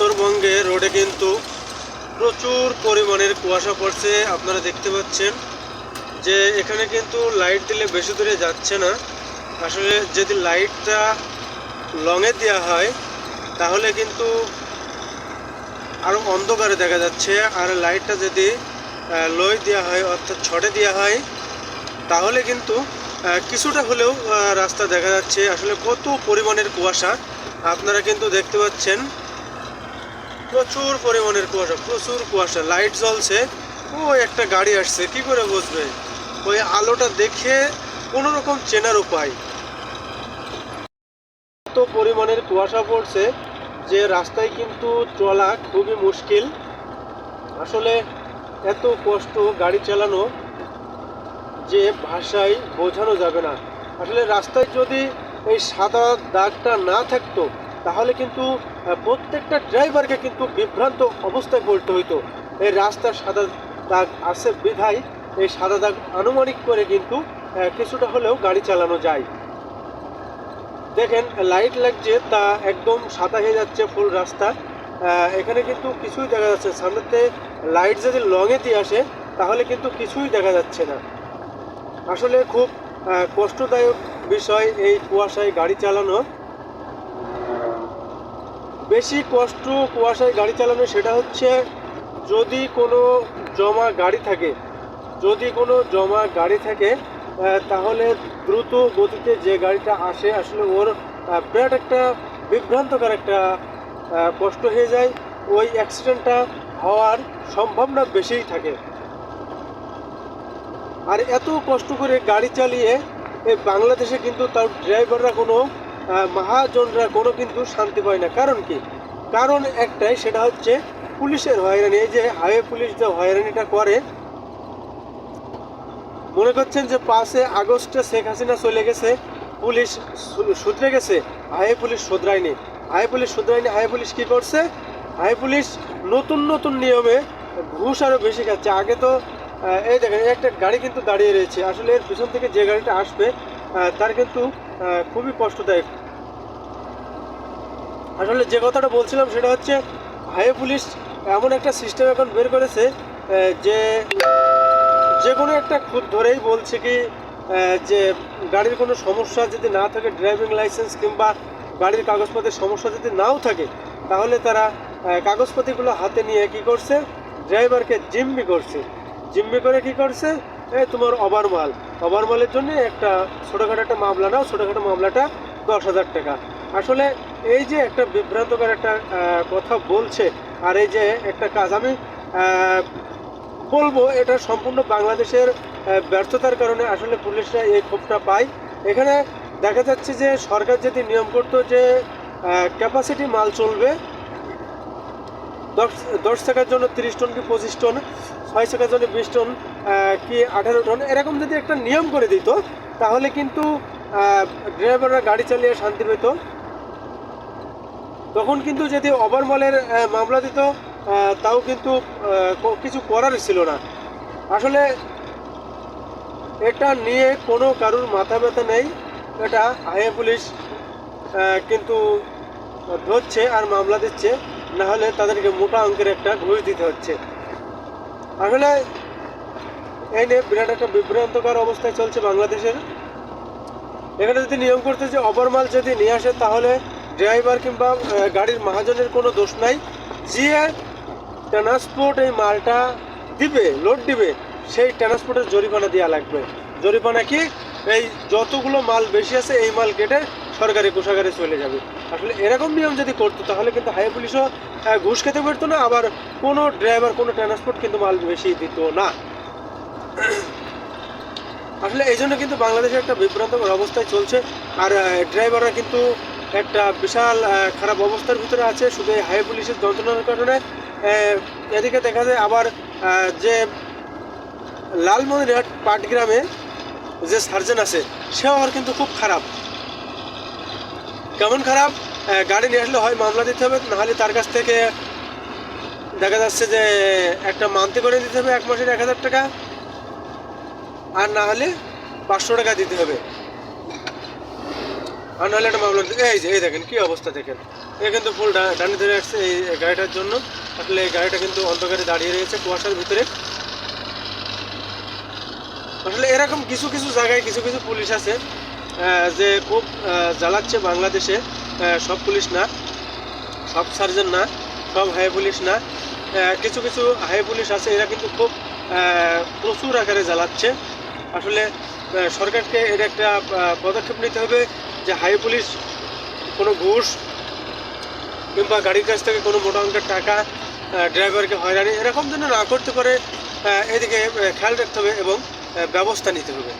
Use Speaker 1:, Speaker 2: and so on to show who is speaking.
Speaker 1: উত্তরবঙ্গে রোডে কিন্তু প্রচুর পরিমাণের কুয়াশা পড়ছে, আপনারা দেখতে পাচ্ছেন। যে এখানে কিন্তু লাইট দিলে বেশি দূরে যাচ্ছে না। আসলে যদি লাইটটা লংয়ে দেওয়া হয়, তাহলে কিন্তু আরও অন্ধকারে দেখা যাচ্ছে। আর লাইটটা যদি লয় দেওয়া হয়, অর্থাৎ ছটে দেওয়া হয়, তাহলে কিন্তু কিছুটা হলেও রাস্তা দেখা যাচ্ছে। আসলে কত পরিমাণের কুয়াশা, আপনারা কিন্তু দেখতে পাচ্ছেন। প্রচুর পরিমাণের কুয়াশা, প্রচুর কুয়াশা লাইট জ্বলছে। ও একটা গাড়ি আসছে, কি করে বুঝবে? ওই আলোটা দেখে কোনো রকম চেনার উপায়। এত পরিমাণের কুয়াশা পড়ছে যে রাস্তায় কিন্তু চলা খুবই মুশকিল। আসলে এত কষ্ট গাড়ি চালানো যে ভাষায় বোঝানো যাবে না। আসলে রাস্তায় যদি এই সাদা দাগটা না থাকতো তাহলে কিন্তু প্রত্যেকটা ড্রাইভারকে কিন্তু বিভ্রান্ত অবস্থায় পড়তে হইতো। এই রাস্তার সাদা দাগ আছে বিধায় এই সাদা দাগ আনুমানিক করে কিন্তু কিছুটা হলেও গাড়ি চালানো যায়। দেখেন, লাইট লাগছে, তা একদম সাদা হয়ে যাচ্ছে ফুল রাস্তা। এখানে কিন্তু কিছুই দেখা যাচ্ছে। সামনেতে লাইট যদি লংয়ে দিয়ে আসে, তাহলে কিন্তু কিছুই দেখা যাচ্ছে না। আসলে খুব কষ্টদায়ক বিষয় এই কুয়াশায় গাড়ি চালানো। বেশি কষ্ট কুয়াশায় গাড়ি চালানো সেটা হচ্ছে যদি কোনো জমা গাড়ি থাকে, যদি কোনো জমা গাড়ি থাকে তাহলে দ্রুত গতিতে যে গাড়িটা আসে আসলে ওর বিরাট একটা বিভ্রান্তকর একটা কষ্ট হয়ে যায়। ওই অ্যাক্সিডেন্টটা হওয়ার সম্ভাবনা বেশিই থাকে। আর এত কষ্ট করে গাড়ি চালিয়ে এই বাংলাদেশে কিন্তু তার ড্রাইভাররা কোনো মহাজনরা কোনো কিন্তু শান্তি পায় না। কারণ কি? কারণ একটাই, সেটা হচ্ছে পুলিশের হয়রানি। এই যে হাইওয়ে পুলিশ যে হয়রানিটা করে, মনে করছেন যে পাঁচে আগস্টে শেখ হাসিনা চলে গেছে, পুলিশ শুধরে গেছে হাই পুলিশ শুধরায়নি। হাই পুলিশ শুধরায়নি হাই পুলিশ কি করছে? হাই পুলিশ নতুন নতুন নিয়মে ঘুষ আরও বেশি খাচ্ছে। আগে তো এই দেখেন, একটা গাড়ি কিন্তু দাঁড়িয়ে রয়েছে। আসলে এর পিছন থেকে যে গাড়িটা আসবে তার কিন্তু খুবই কষ্টদায়ক। আসলে যে কথাটা বলছিলাম সেটা হচ্ছে, হাইওয়ে পুলিশ এমন একটা সিস্টেম এখন বের করেছে যে যে কোনো একটা খুদ ধরেই বলছে কি যে গাড়ির কোনো সমস্যা যদি না থাকে ড্রাইভিং লাইসেন্স কিংবা গাড়ির কাগজপত্রের সমস্যা যদি নাও থাকে, তাহলে তারা কাগজপত্রগুলো হাতে নিয়ে কি করছে ড্রাইভারকে জিম্মি করছে। জিম্মি করে কি করছে এই তোমার ওভারমাল ওভারমালের জন্য একটা ছোটোখাটো একটা মামলা নাও, ছোটোখাটো মামলাটা দশ হাজার টাকা। আসলে এই যে একটা বিভ্রান্তকর একটা কথা বলছে, আর এই যে একটা কাজ, আমি বলব এটা সম্পূর্ণ বাংলাদেশের ব্যর্থতার কারণে আসলে পুলিশরা এই ক্ষোভটা পায়। এখানে দেখা যাচ্ছে যে সরকার যদি নিয়ম করতো যে ক্যাপাসিটি মাল চলবে, দশ দশ টাকার জন্য তিরিশ টন কি পঁচিশ টন, ছয় টাকার জন্য বিশ টন কি আঠারো টন, এরকম যদি একটা নিয়ম করে দিত, তাহলে কিন্তু ড্রাইভাররা গাড়ি চালিয়ে শান্তি পেত। তখন কিন্তু যদি ওভারমলের মামলা দিত তাও কিন্তু কিছু করার ছিল না। আসলে এটা নিয়ে কোনো কারুর মাথা ব্যথা নেই। এটা হাইওয়ে পুলিশ কিন্তু ধরছে আর মামলা দিচ্ছে। না হলে তাদেরকে মোটা অঙ্কের একটা ঘুষ দিতে হচ্ছে। আসলে এই নিয়ে বিরাট একটা বিভ্রান্তকর অবস্থায় চলছে বাংলাদেশের। এখানে যদি নিয়ম করতে যে ওভারমাল যদি নিয়ে আসে, তাহলে ড্রাইভার কিংবা গাড়ির মহাজনের কোনো দোষ নাই। যে ট্রান্সপোর্ট এই মালটা দিবে লোড দিবে, সেই ট্রান্সপোর্টের জরিমানা দেওয়া লাগবে। জরিমানা কি? এই যতগুলো মাল বেশি আছে, এই মাল কেটে সরকারি কোষাগারে চলে যাবে। আসলে এরকম নিয়ম যদি করতো, তাহলে কিন্তু হাই পুলিশও ঘুষ খেতে পারতো না, আবার কোনো ড্রাইভার, কোনো ট্রান্সপোর্ট কিন্তু মাল বেশি দিত না। আসলে এই জন্য কিন্তু বাংলাদেশে একটা বিভ্রান্তকর অবস্থায় চলছে। আর ড্রাইভাররা কিন্তু একটা বিশাল খারাপ অবস্থার ভিতরে আছে। শুধু এই হাই পুলিশের যন্ত্রণার কারণে এদিকে দেখা যায় আবার যে লালমনিরহাট পাটগ্রামে যে সার্জন আছে, সেও আবার কিন্তু খুব খারাপ। কেমন খারাপ? গাড়ি নিয়ে আসলে হয়, মামলা দিতে হবে, নাহলে তার কাছ থেকে দেখা যাচ্ছে যে একটা মান্থলি করে দিতে হবে, এক মাসের এক হাজার টাকা। আর না হলে পাঁচশো টাকা দিতে হবে। আর নাহলে একটা মামলা এই যে, এই দেখেন, কি অবস্থা দেখেন। এ কিন্তু ফুল ডানি ধরে আসছে এই গাড়িটার জন্য। আসলে এই গাড়িটা কিন্তু অন্ধকারে দাঁড়িয়ে রয়েছে কুয়াশার ভিতরে। আসলে এরকম কিছু কিছু জায়গায় কিছু কিছু পুলিশ আছে যে খুব জ্বালাচ্ছে বাংলাদেশে। সব পুলিশ না, সব সার্জন না, সব হাই পুলিশ না। কিছু কিছু হাই পুলিশ আছে, এরা কিন্তু খুব প্রচুর আকারে জ্বালাচ্ছে। আসলে সরকারকে এর একটা পদক্ষেপ নিতে হবে। যে হাই পুলিশ, কোনো ঘুষ, কিংবা গাড়ির কাছ থেকে কোনো মোটা অঙ্কের টাকা ড্রাইভারকে হয়রানি, এরকম যেন না করতে পারে এদিকে খেয়াল রাখতে হবে এবং ব্যবস্থা নিতে হবে।